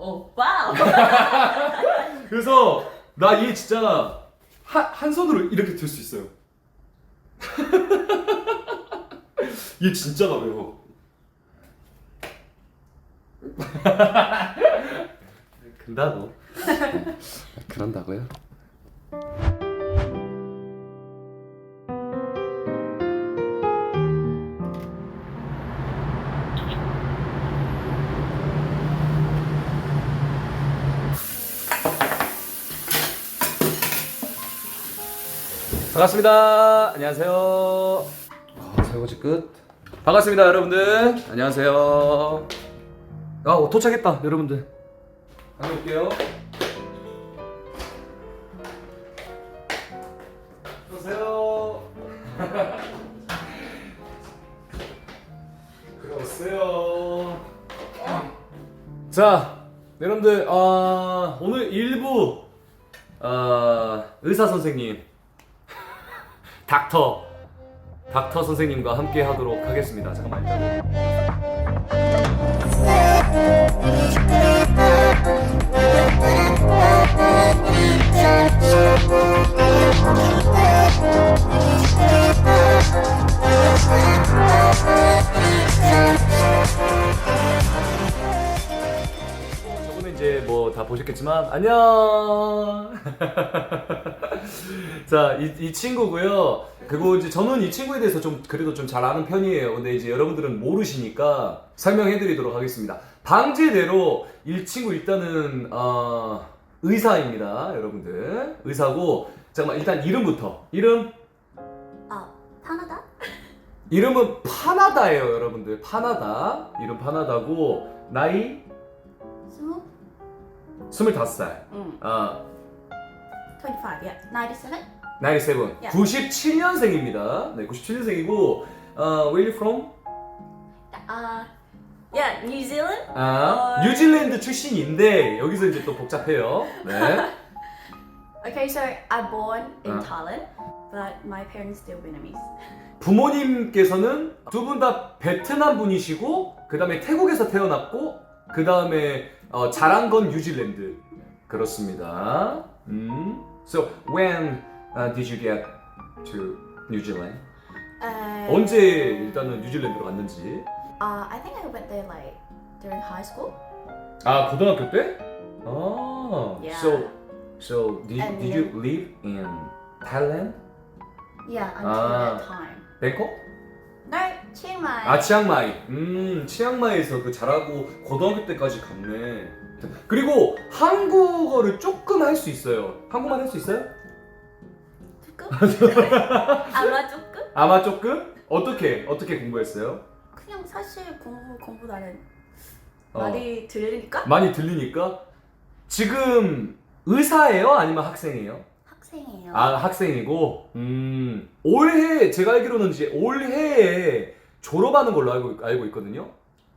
오빠. 그래서 나 얘 진짜 한, 한 손으로 이렇게 들 수 있어요. 얘 진짜 가벼워. 근다고? 그런다고요? 반갑습니다. 안녕하세요. 아, 설거지 끝. 반갑습니다, 여러분들. 안녕하세요. 아, 어, 도착했다, 여러분들. 다녀올게요. 들어오세요. 들어오세요. 자, 여러분들, 아, 오늘 일부 아, 의사 선생님, 닥터, 닥터 선생님과 함께 하도록 하겠습니다. 잠깐만 일단. 저분은 이제 뭐 다 보셨겠지만 안녕. 자, 이, 이 친구고요. 그리고 이제 저는 이 친구에 대해서 좀 그래도 좀 잘 아는 편이에요. 근데 이제 여러분들은 모르시니까 설명해드리도록 하겠습니다. 방제대로 이 친구 일단은 어, 의사입니다, 여러분들. 의사고 잠깐만 일단 이름부터 이름 아, 파나다? 이름은 파나다예요, 여러분들. 파나다. 이름 파나다고 나이 스무? 25살. 응. 아, 25, yeah. 97? 97. 야. 97년생입니다. 네, 97년생이고, 어, where you from? 아, yeah, New Zealand? 아, 어. 뉴질랜드 출신인데, 여기서 이제 또 복잡해요. 네. Okay, so I born in 아. Thailand, but my parents still Vietnamese. 부모님께서는 두 분 다 베트남 분이시고, 그 다음에 태국에서 태어났고, 그 다음에 어, 자란 건 뉴질랜드. 그렇습니다. 음. So, when uh, did you get to New Zealand? Uh, 언제 일단은 뉴질랜드로 갔는지. Uh, I think I went there like during high school. 아 고등학교 때? 아. Yeah. So so did, And did you live in Thailand? Yeah, until Ah. that time. 뱅콕? No, Chiang Mai. 아 치앙마이. 음 치앙마이에서 그 잘하고 고등학교 때까지 갔네. 그리고 한국어를 조금 할 수 있어요. 한국말 할 수 있어요? 조금? 아마 조금? 아마 조금? 어떻게 어떻게 공부했어요? 그냥 사실 공부 공보다는 어, 말이 들리니까 많이 들리니까 지금 의사예요? 아니면 학생이에요? 학생이에요. 아 학생이고 음 올해 제가 알기로는 이제 올해에 졸업하는 걸로 알고 알고 있거든요.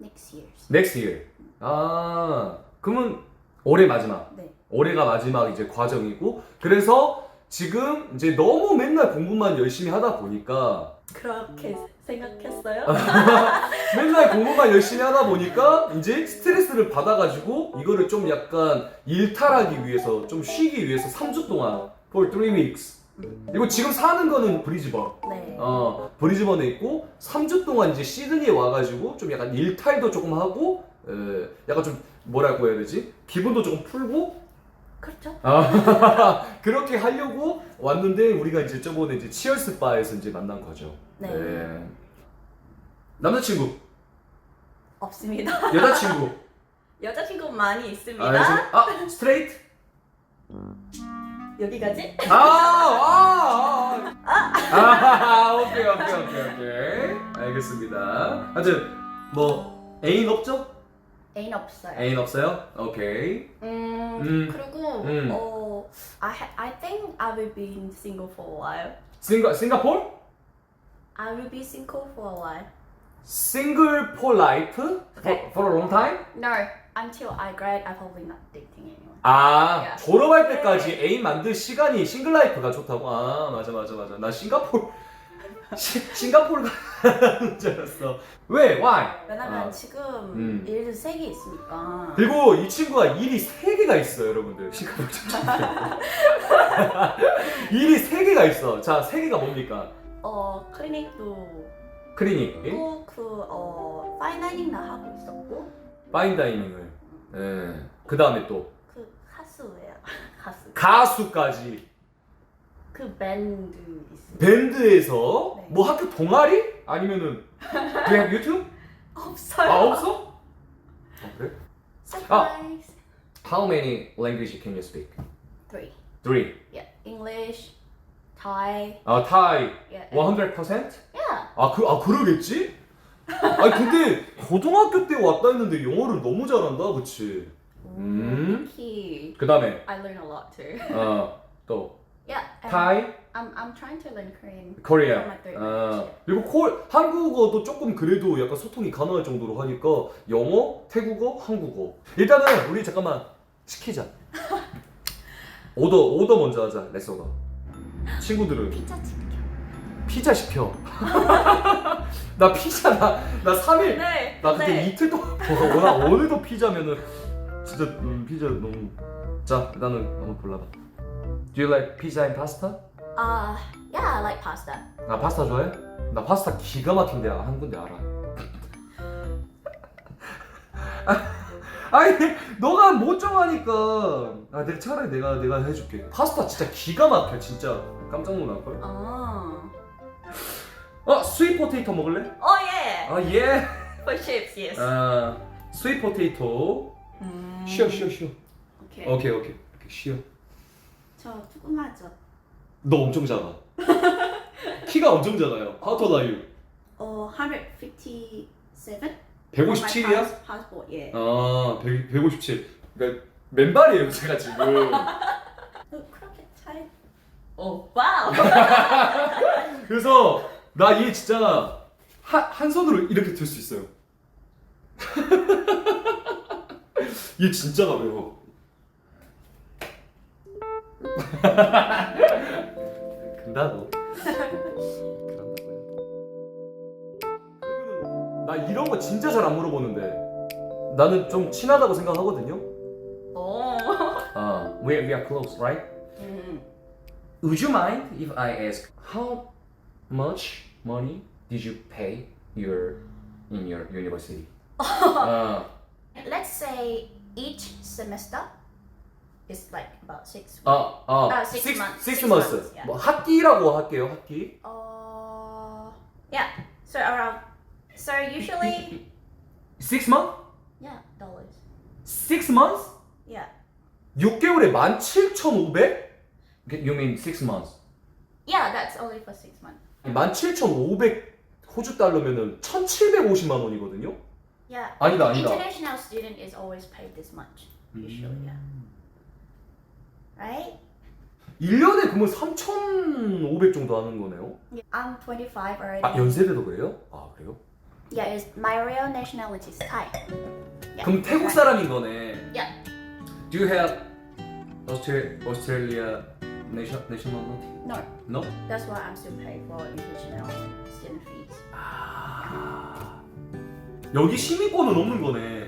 Next year. Next year. 아 그러면 올해 마지막. 네. 올해가 마지막 이제 과정이고 그래서 지금 이제 너무 맨날 공부만 열심히 하다 보니까 그렇게 생각했어요? 맨날 공부만 열심히 하다 보니까 이제 스트레스를 받아가지고 이거를 좀 약간 일탈하기 위해서 좀 쉬기 위해서 3주 동안 for 3 weeks 이거 지금 사는 거는 브리즈번 네. 어, 브리즈번에 있고 3주 동안 이제 시드니에 와가지고 좀 약간 일탈도 조금 하고 에, 약간 좀 뭐라고 해야 되지? 기분도 조금 풀고 그렇죠. 아, 그렇게 하려고 왔는데 우리가 이제 저번에 이제 치얼스 바에서 이제 만난 거죠. 네. 남자친구, 없습니다. 여자친구. 여자친구 많이 있습니다. 아, 지금- 아, 스트레이트? 여기까지? 아, 아, 아, 아, 오케이, 오케이, 오케이, 오케이. 알겠습니다. 하여튼 뭐 애인 없죠? 애인 없어요. 애인 없어요? 오케이. 음, 음. 그리고 음. 어, I ha- I think I will be single for a while. 싱가 싱가포르? I will be single for a while. Single for life? For, for a long time? No, until I grad, I'm probably not dating anyone. 아 야. 졸업할 때까지 애인 만들 시간이 싱글 라이프가 좋다고 아 맞아 맞아 맞아 나 싱가포르 시, 싱가포르 가는 줄 알았어. 왜? Why? 왜냐면 아. 지금 음. 일도 세개 있으니까. 그리고 이 친구가 일이 세 개가 있어요, 여러분들. 싱가포르 참 일이 세 개가 있어. 자, 세 개가 뭡니까? 어 클리닉도 클리닉, 있고 그어 파이나닝도 하고 있었고 파인 다이닝을. 예. 그 다음에 또 그 가수예요. 가수. 가수까지. 그 밴드 있어요. 밴드에서 네. 뭐 학교 동아리? 아니면은 그냥 유튜브? 없어요. 아 없어? 어, 그래? Surprise. How many language can you speak? Three. Three. Yeah. English, Thai. 아 타이 Yeah. 100%? Yeah. 아, 그, 아 그러겠지? 아니 근데 고등학교 때 왔다 했는데 영어를 너무 잘한다 그치? 음. Key. 그 다음에 I learn a lot too. 어또 Yeah. and 타이, I'm I'm trying to learn Korean. 코리아 for my third 어, language. 그리고 콜, 한국어도 조금 그래도 약간 소통이 가능할 정도로 하니까 영어, 태국어, 한국어 일단은 우리 잠깐만 시키자 오더 오더 먼저 하자 레서가 친구들은 피자 치킨. 피자 시켜 나 피자 나, 나 3일 네. 나 그때 네. 이틀 동안 먹어. 나 오늘도 피자면은 진짜 음, 피자 너무 자 나는 한번 골라봐 Do you like pizza and pasta? Uh, yeah, I like pasta. 나 파스타 좋아해? 나 파스타 기가 막힌데 한 군데 알아 아니 너가 못 정하니까 아 내가 차라리 내가 내가 해줄게 파스타 진짜 기가 막혀 진짜 깜짝 놀랄걸 Oh. 어 스윗 포테이토 먹을래? Oh yeah. 아예 For chips, yes. 아 스윗 포테이토 음. 쉬어 쉬어 쉬어. 오케이 오케이 오케이 쉬어 저 조금하죠. 너 엄청 작아 키가 엄청 작아요 How tall are you? 어, 157. 157이야? passport, 예. 아 100, 157 그러니까 맨발이에요 제가 지금 어, 그렇게 차이. 오, 와우. 그래서 나 얘 진짜 한, 한 손으로 이렇게 들 수 있어요 얘 진짜 가벼워 근다고 나 이런 거 진짜 잘 안 물어보는데 나는 좀 친하다고 생각하거든요 오. 아 we, we are close right? 음. Would you mind if I ask how much money did you pay your in your university? uh, Let's say each semester is like about six. 아, 아, 아, six six, months. six Six months. months, yeah. 뭐 학기라고 할게요, 학기. Uh, yeah. So around. So usually, Six months? yeah, dollars. Six months? Yeah. 6개월에 17,500? You mean six months? Yeah, that's only for six months. 17,500 호주 달러면은 1,750만 원이거든요. Yeah. 아니다, 아니다. International student is always paid this much. Usually, yeah. Right? 1년에 그러면 3,500 정도 하는 거네요. I'm 25 already. 아, 연세대도 그래요? 아, 그래요? Yeah, it's, my real nationality is Thai. Yeah. 그럼 태국. 사람인 거네. Yeah. Do you have Australia, Australia nation, nationality? No, No? that's why I'm still paying for international student fees. 아, 여기 시민권은 없는 거네.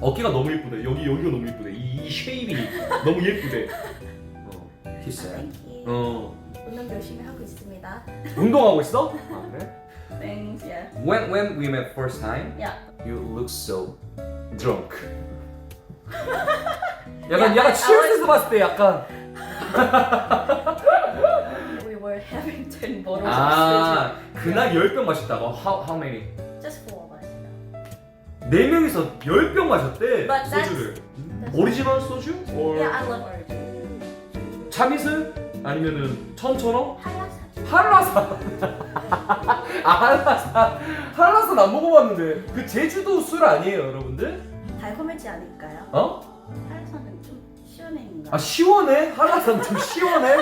어깨가 너무 예쁘대. 여기 여기가 너무 예쁘대. 이, 이 쉐입이 너무 예쁘대. 어. Thank you. 어, 운동 열심히 하고 있습니다. 운동하고 있어? 아 그래? Thanks, yeah. When when we met first time, Yeah. you look so drunk. 약간 Yeah, 약간 I 치얼스에서 봤을 때 약간 We were having 10 bottles of 아 그날 10병 마셨다고? How, how many? 네 명이서 10병 마셨대 But that's- 소주를 오리지널 소주? or Yeah, I love origin. 참이슬? 아니면은 천천어? 한라산. 한라산 아 한라산 한라산 안 먹어봤는데 그 제주도 술 아니에요 여러분들? 달콤하지 않을까요? 어? 한라산은 좀 시원해인가? 아 시원해? 한라산 좀 시원해?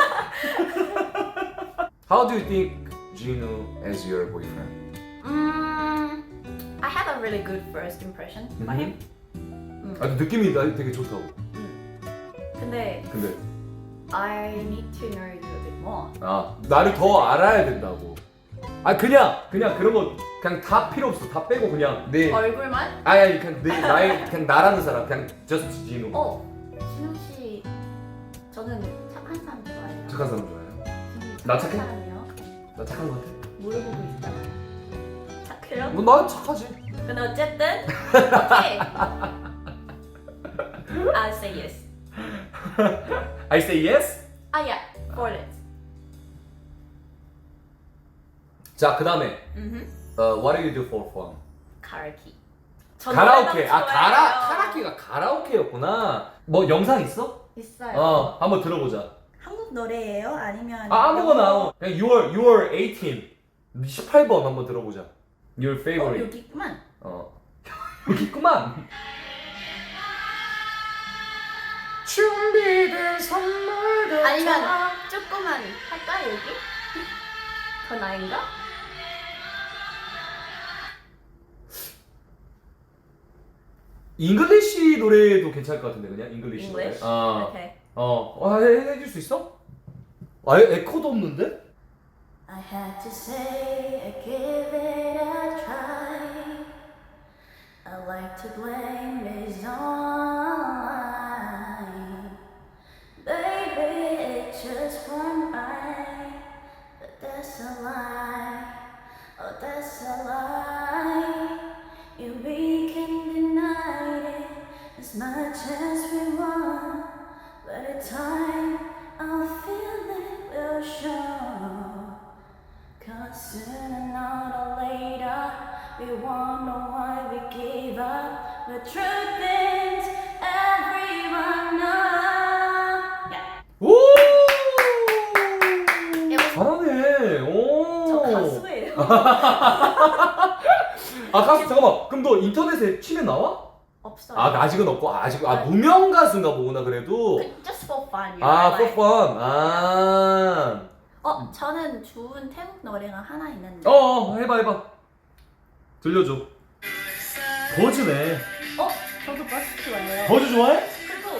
How do you think Gino as your boyfriend? Mm, I have a really good first impression Mm-hmm. by him. 아 느낌이 나 되게 좋다고 근데 근데 I need to know you a bit more. 아 나를 더 알아야 된다고. 아 그냥 그냥 그런 거 그냥 다 필요 없어. 다 빼고 그냥 내 얼굴만? 아니 아니 그냥 내 나의 그냥 나라는 사람 그냥 just 진우. 어, 진우 씨, 저는 착한 사람 좋아해요. 착한 사람 좋아해요. 진우 나 착한 착해? 사람이요. 나 착한 거 같아. 물어보고 있잖아요. 착해요? 뭐나 착하지. 근데 어쨌든 오케이. I'll say yes. I say yes. 아, yeah, for it. 자 그다음에 음, 어, what do you do for fun? 카라오케. 가라오케. 아 가라 카라오케가 가라오케였구나. 뭐 영상 있어? 있어요. 어 한번 들어보자. 한국 노래예요? 아니면 아 아무거나? 그냥 6월 6월 18 18번 한번 들어보자. Your 어, favorite. 여기 있구만. 어 여기 있구만. 준비된 선물들 아니면 조금만 할까 여기? 더 나은가? 잉글리시 노래도 괜찮을 것 같은데 그냥 잉글리시 노래. English? 어. 오케이. 어. 어 해, 해줄 수 있어? 아 에, 에코도 없는데? I had to say I give it a try. I like to blame is on Baby, it's just one night, but that's a lie. Oh, that's a lie. Yeah, we can deny it as much as we want, but in time I'll feel it will show. We wonder why we gave up. The truth is, everyone knows. Yeah. 오! 잘하네. 오. 저 가수예요. 아 가수 잠깐만. 그럼 너 인터넷에 치면 나와? 없어요. 아 아직은 없고 아직 아 무명 가수인가 보구나 그래도. 그- just for fun. 아 for fun. 아. 어, 저는 좋은 태국 노래가 하나 있는데. 어, 어 해봐 해봐. 들려줘. 버즈네. 어, 저도 버스 좋아해요. 버즈 좋아해? 그리고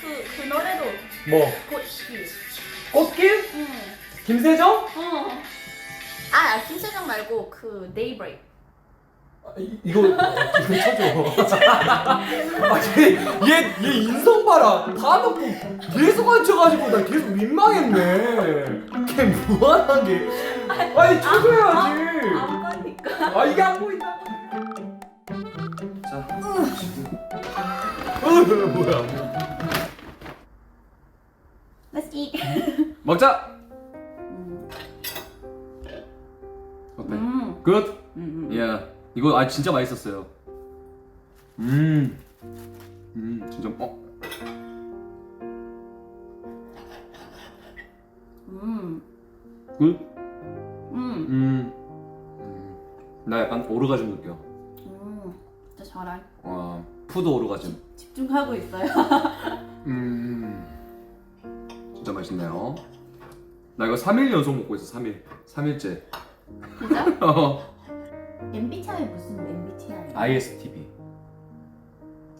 그, 그 노래도 뭐 꽃길. 꽃길? 응. 김세정? 어. 아, 김세정 말고 그. 아, 이, 이거 이거 쳐줘. 아얘얘 얘 인성 봐라. 다 넣고 계속 앉혀가지고 나 계속 민망했네. 걔 무한하게. 아니 쳐줘야지. 안 보니까. 아 이게 안 보인다. 자. 어 뭐야? Let's eat. 먹자. 어때? 음. 굿. 음. 야 이거 아 진짜 맛있었어요. 음. 음 진짜 어. 음. 굿. 음. 음. 음. 나 약간 오르가즘 느껴. 음. 진짜 잘할. 어 푸드 오르가즘. 집중하고 있어요. 음. 진짜 맛있네요. 나 이거 3일 연속 먹고 있어. 3일. 3일째. 진짜? 어. MBTI 무슨 MBTI? ISTP.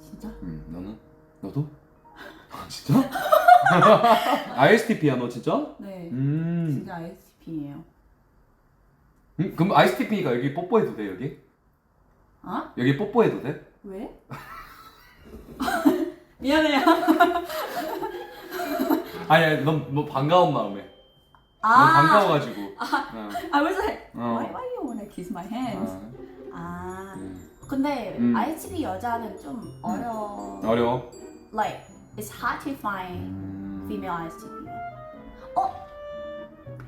진짜? 음, 너는? 너도? 아, 진짜? ISTP야 너 진짜? 네. 음. 진짜 ISTP예요. 음, 그럼 ISTP니까 여기 뽀뽀해도 돼 여기? 어? 여기 뽀뽀해도 돼? 왜? 미안해요. 아니 아니 넌뭐 반가운 마음에 넌 아. 반가워가지고 어. I was like, 어. why, why you wanna kiss my hands? 어. 아. 음. 근데 음. ISTP 여자는 좀 어려워. 어려워 Like it's hard to find 음. female ISTP. Oh,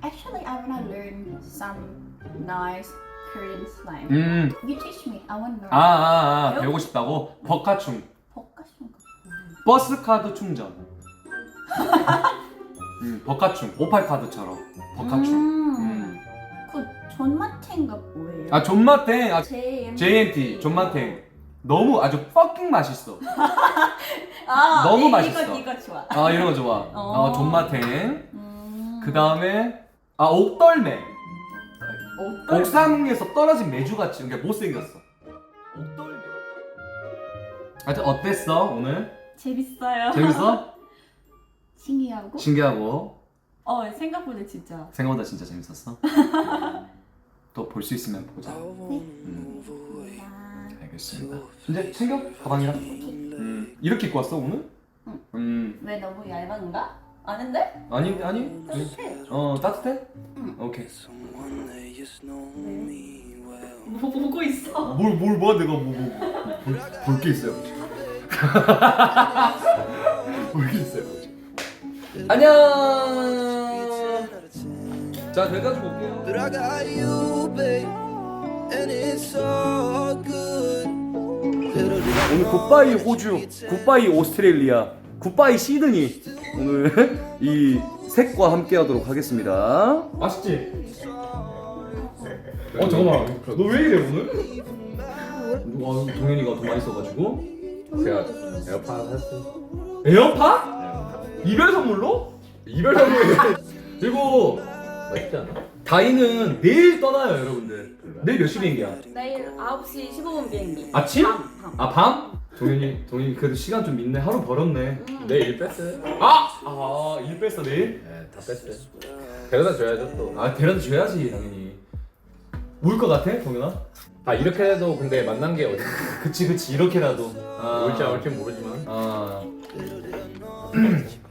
actually, I wanna learn some nice Korean slang. 음. You teach me. I wanna learn. 아, 아, 아, 배우고 싶다고? 버카충 버카슝. 버스 카드 충전 음, 버카충 오팔 카드처럼 버카충 음. 음. 그 존맛탱가 뭐예요? 아 존맛탱 아, JMT. JNT 존맛탱 너무 아주 퍼킹 맛있어 아, 너무 이- 맛있어. 이거 이거 좋아. 아 이런 거 좋아 어, 어. 존맛탱 음. 그 다음에 아 옥덜매 어떨- 옥상에서 떨어진 메주같이 그러니까 못생겼어 옥덜매 하여튼 어땠어 오늘? 재밌어요. 재밌어? 신기하고 신기하고 어 생각보다 진짜 생각보다 진짜 재밌었어. 또 볼 수 있으면 보자. 음, 알겠습니다. 이제 챙겨 가방이랑. 음, 이렇게 입고 왔어 오늘? 응. 음, 왜 너무 얇은가? 아닌데? 아니 아니. 따뜻해. 어 따뜻해? 응. 오케이. 뭐 보고 있어? 뭘뭘 봐 내가 뭐볼게 있어요. 볼 게 있어요. 안녕. 자, 될 가지고 올게요. But I got you, babe, and it's so good. Little did I 오늘 굿바이 호주, 굿바이 오스트레일리아, 굿바이 시드니 오늘 이 색과 함께하도록 하겠습니다. 맛있지? 어 잠깐만, 너 왜 이래 오늘? 와 동현이가 더 맛있어가지고 제가 에어팟 샀어요. 에어팟? 이별 선물로? 이별 선물 그리고 맛있지 않아? 다이는 내일 떠나요 여러분들. 내일 몇 시 비행기야? 내일 9시 15분 비행기 아침? 밤, 밤. 아 밤? 동현이 동현이 그래도 시간 좀 있네 하루 벌었네. 내일 일 뺐어요. 아! 아일 뺐어 내일? 네, 다 뺐어요. 데려다 줘야죠 또. 아 데려다 줘야지 당연히 울 것 같아 동현아? 아 이렇게 해도 근데 만난 게 어디? 그치 그치 이렇게라도 아, 올지 안 올지 모르지만. 아, 러브샷?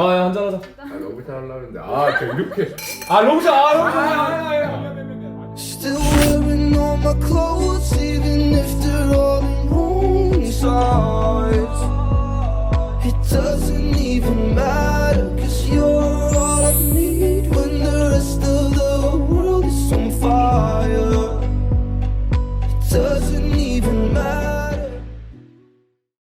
아, 야, 한잔하자. 아 로봇 하려고 했는데 아 진짜 이렇게 아, 롱샷, 아, 롱샷. 아, 야, 야, 야, 야, 야, 야. Still wearing all my clothes, even if they're all in wrong size. It doesn't even matter, cause you're all I need when the rest of the world is on fire. It doesn't even matter.